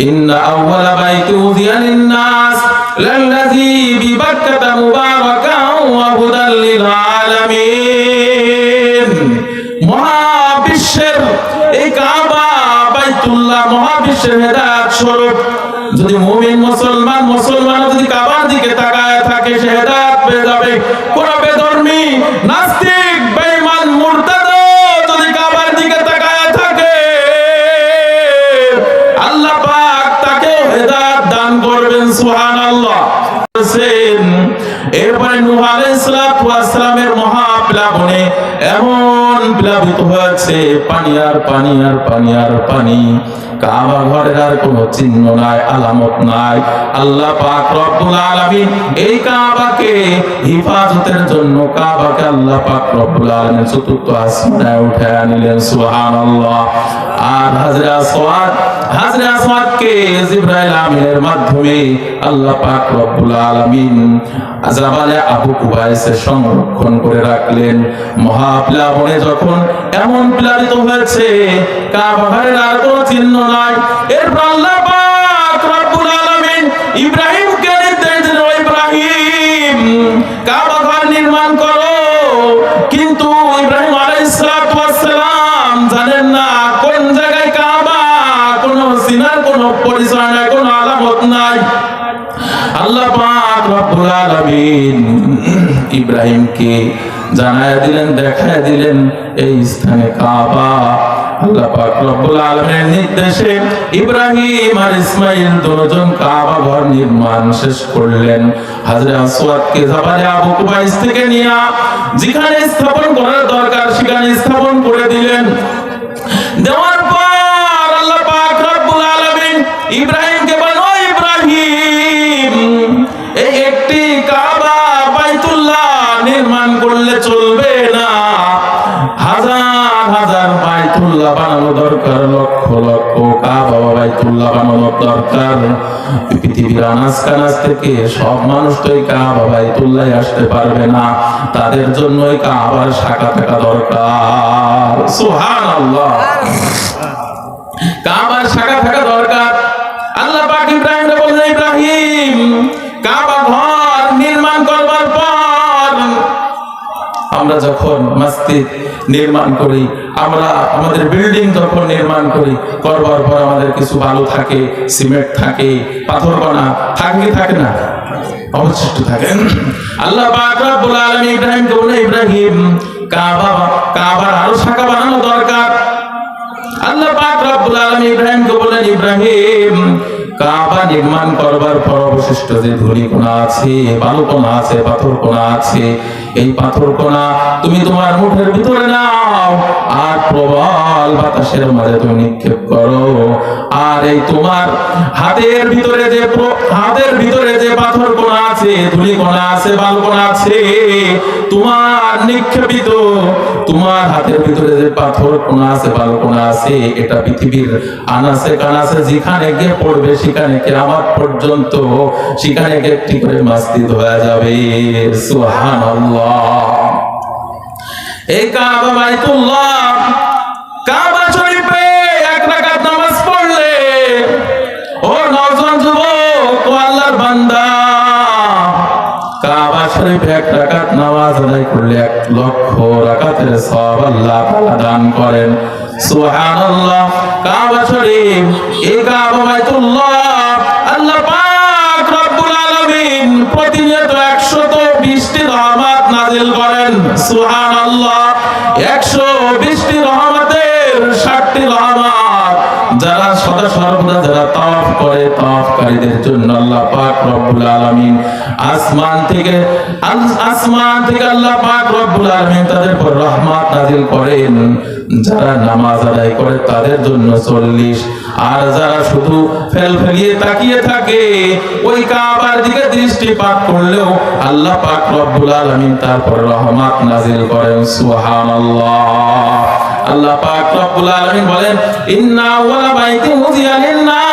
إن أول بيت أوذي للناس للذي ببكة مباركا وهدى للعالمين মহাবিশ্বের এই কাবা বাইতুল্লাহ মহাবিশ্বের হেদায়েত স্বরূপ যদি মুমিন মুসলমান মুসলমান যদি কাবার দিকে তাকায় থাকে সে হেদায়েত পেয়ে যাবে কোন বেধর্মী নাস্তিক বলছেন এরপরে নূহ আলাইহিস সালাতু মহা প্লাবনে এমন প্লাবিত হয়েছে, পানি আর পানি আর পানি আর পানি। কাবা ঘরের আর চিহ্ন নাই, আলামত নাই। আল্লাহ পাক রব্বুল আলামিন এই কাবাকে হিফাজতের জন্য, কাবাকে আল্লাহ পাক রব্বুল আলামিন চতুর্থ আসমানে সুবহানাল্লাহ। আর হাজরে হাজরে আসমাতকে জিবরাইল আমিনের মাধ্যমে আল্লাহ পাক রব্বুল আলামিন আজাবালে আবু কুবাইসে সংরক্ষণ করে রাখলেন। মহাপ্লাবনে যখন এমন প্লাবিত হয়েছে, কাবা ঘরের আর কোনো চিহ্ন নাই। এরপর আল্লাহ পাক রব্বুল আলামিন ইব্রাহিমকে পরিচয় নাই কোন আলামত নাই। আল্লাহ পাক রব্বুল আলামিন ইব্রাহিমকে জানায় দিলেন, দেখায় দিলেন এই স্থানে কাবা। আল্লাহ পাক রব্বুল আলামিনের নির্দেশে ইব্রাহিম আর ইসমাইল দুজন কাবা ঘর নির্মাণ শেষ করলেন। হযরত আসওয়াদকে জাবালে আবু কুবাইস থেকে যেখানে স্থাপন করার দরকার সেখানে স্থাপন করে দিলেন। দেওয়ার নির্মাণ করলে চলবে না। হাজার হাজার বাইতুল্লাহ বানানো দরকার, লক্ষ লক্ষ কাবা বাইতুল্লাহ বানানো দরকার। পৃথিবীর আনাজ কানাজ থেকে সব মানুষ তো এই কাবা বাইতুল্লাহ আসতে পারবে না। তাদের জন্য এই কাবার শাখা থাকা দরকার। সুবহানাল্লাহ। কাবার শাখা থাকা দরকার। আল্লাহ পাক ইব্রাহিম বললেন, ইব্রাহিম, কাবা ঘর নির্মাণ করবার আমরা যখন মসজিদ নির্মাণ করি, আমরা আমাদের বিল্ডিং যখন নির্মাণ করি, করবার পর আমাদের কিছু বালু থাকে সিমেন্ট থাকে, পাথর কণা থাকে থাকে না? অবশিষ্ট থাকে। আল্লাহ পাক রব্বুল আলামিন ইব্রাহিমকে বলে ইব্রাহিম, কাবা কাবার আরও শাখা বানানো দরকার। আল্লাহ পাক রব্বুল আলামিন ইব্রাহিমকে বলেন ইব্রাহিম, কাবা নির্মাণ করবার পর অবশিষ্ট যে ধূলি কোণা আছে, বালু কোণা আছে, পাথর কোণা আছে এই পাথর কোনা, তুমি তোমার মুঠের ভিতরে নাও, আর প্রবল বাতাসের মাঝে তুমি নিক্ষেপ করো। আর এই তোমার হাতের ভিতরে যে হাতের ভিতরে যে পাথর কোণা আছে ধূলি কোণা আছে বালু কোণা আছে, তোমার নিক্ষেপিত, তোমার হাতের ভিতরে যে পাথর কোণা আছে বালু কোণা আছে, এটা পৃথিবীর আনাসে কানাসে যেখানে গিয়ে পড়বে, সেখানে কেয়ামত পর্যন্ত সেখানে গিয়ে একটি করে মাসজিদ হয়ে যাবে। সুবহানাল্লাহ। এই কাবা বাইতুল্লাহ, কাবা শরীফে এক রাকাত নামাজ আদায় করলে এক লক্ষ রাকাতের সব আল্লাহ তাআলা দান করেন। সুবহানাল্লাহ, কাবা শরীফ, এই কাবা বাইতুল্লাহ, আল্লাহ পাক রব্বুল আলামিন প্রতিনিয়ত 120টি রহমত নাজিল করেন। সুবহানাল্লাহ 120টি রহমতের 60টি রহমত, যারা সদা সর্বদা, যারা করে তাওয়াফকারীদের জন্য আল্লাহ পাক রব্বুল আলামিন আসমান থেকে আসমান থেকে আল্লাহ পাক রব্বুল আলামিন তাদের উপর রহমত নাজিল করেন। যারা নামাজ আদায় করে তাদের জন্য চল্লিশ। আর যারা শুধু ফেল ফেলিয়ে তাকিয়ে থাকে, ওই কাবার দিকে দৃষ্টিপাত করলেও আল্লাহ পাক রব্বুল আলামিন তারপর রহমত নাজিল করেন। সুবহানাল্লাহ। আল্লাহ পাক রব্বুল আলামিন বলেন, ইন্না ওয়ালা বাইতি উযিয়া লিন-নাস।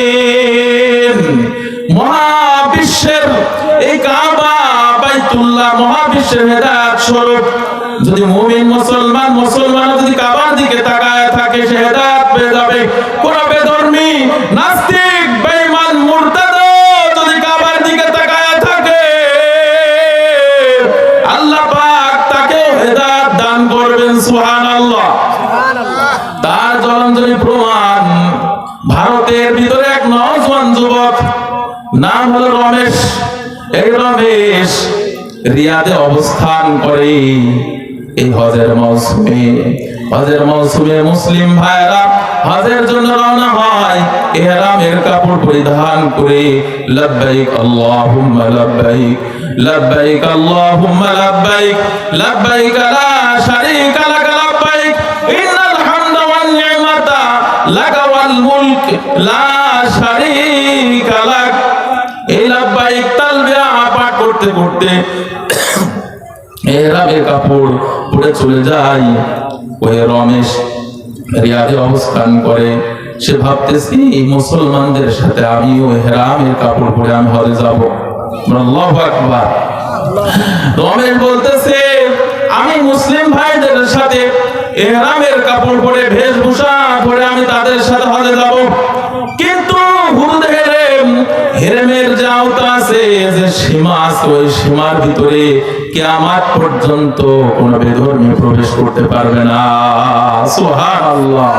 বাইতুল্লাহ মহাবিশ্বের হেদায়েত স্বরূপ। যদি মুমিন মুসলমান মুসলমান যদি কাবার দিকে তাকায় থাকে, সে হেদায়েত পেয়ে যাবে। কোন বেধর্মী, নাস্তিক, বেঈমান, মুরতাদ যদি কাবার দিকে তাকায় থাকে, আল্লাহ পাক তাকে হেদায়েত দান করবেন, সুবহানাল্লাহ। তার জলঞ্জলি প্রমাণ, ভারতের ভিতরে এক নওজোয়ান যুবক, নাম হলো রমেশ। এই রমেশ রিয়াদে অবস্থান করে। এই হজের মৌসুমে হজের মৌসুমে মুসলিম ভাইরা হজের জন্য রওনা হয়। ইহরামের কাপড় পরিধান করে লব্বাইক, আল্লাহুম্মা লব্বাইক লব্বাইক, আল্লাহুম্মা লব্বাইক লব্বাইক লা শারীকা লাক লব্বাইক। ইন্নাল হামদা ওয়ান নি'মাতা লাক ওয়াল মুলক, লা করতে করতে এহরামের কাপড় পরে চলে যায়। ওই রমেশ, রিয়াদে অবস্থান করে। সে ভাবতেছি মুসলমানদের সাথে আমি ওই হেরামের কাপড় পরে আমি হজে যাব। রমেশ বলতেছে, আমি মুসলিম ভাইদের সাথে এহরামের কাপড় পরে বেশভূষা পরে আমি তাদের সাথে হজে যাব। কিন্তু হুদুদ হেরেম হেরেমের যে আছে, যে সীমা আছে, ওই সীমার ভিতরে কিয়ামত পর্যন্ত কোনো বেধর্মী প্রবেশ করতে পারবে না। সুবহানাল্লাহ।